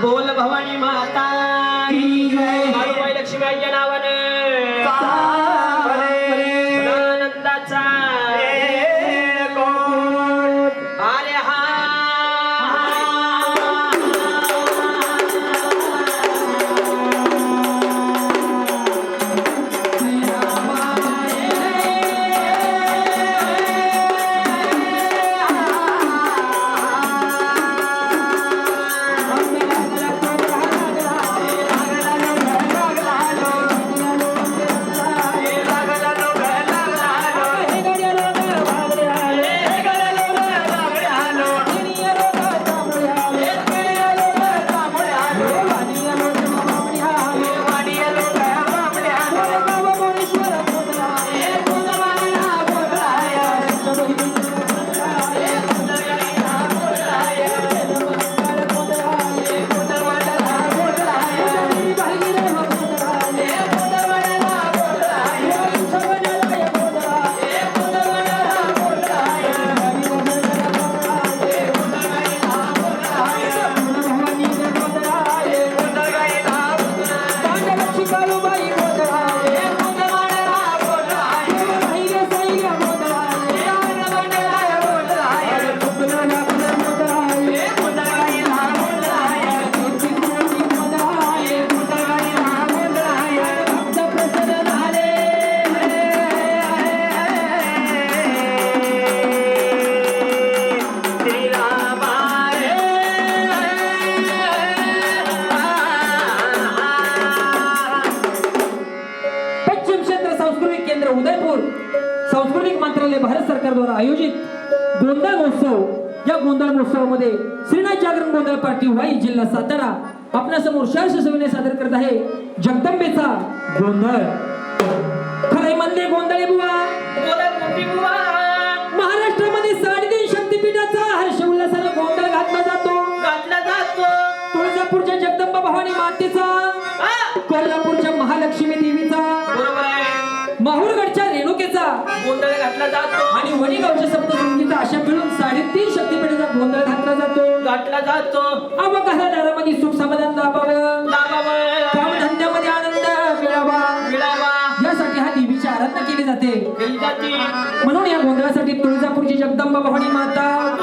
बोल भवानी माता. लक्ष्मी महोत्सवामध्ये श्रीनाथ जागरण गोंधळ पार्टी वाई जिल्हा सातारा आपणासमोर शार्श सविने सादर करत आहे जगदंबेचा गोंधळ. खरे म्हणले गोंधळे बुवा. महाराष्ट्रामध्ये साडेतीन शक्तीपीठाचा हर्ष उल्हासाला गोंधळ घातला जातो. घातला जातो. तुळजापूरच्या जगदंबा भवानी मातेचा कोल्हापूरच्या महालक्ष्मी गोंधळ घातला जातो. आणि वणीगावच्या सप्तशृंगीचा मिळून साडेतीन शक्तीपीठाचा गोंधळ घातला जातो. घातला जातो. सुख समाधान लाभावं लाभावं, कामधंद्यामध्ये आनंद मिळावा. मिळावा. यासाठी हा देवीची आराधना केली जाते. केली जाते. म्हणून या गोंधळासाठी तुळजापूरची जगदंबा भवानी माता.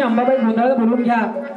तुम्ही अंबाबाई गोंधळ बोलून घ्या.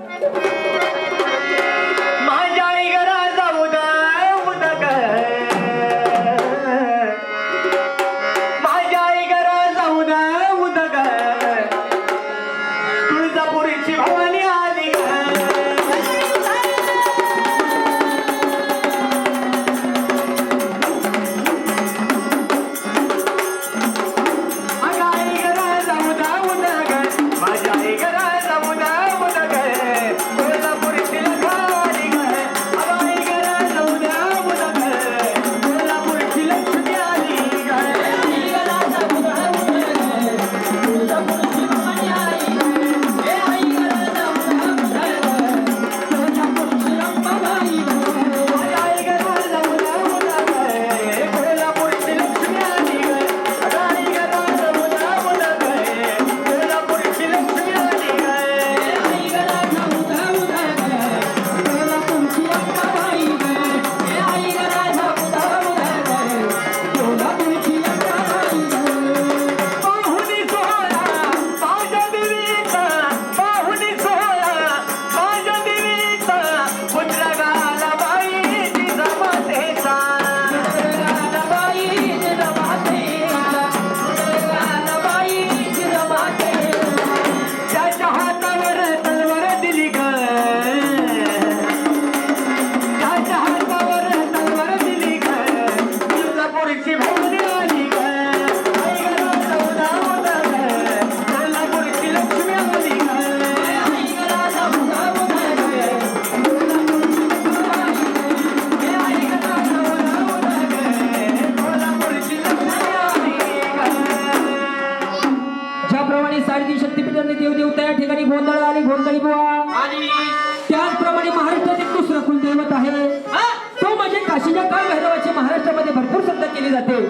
केली जाते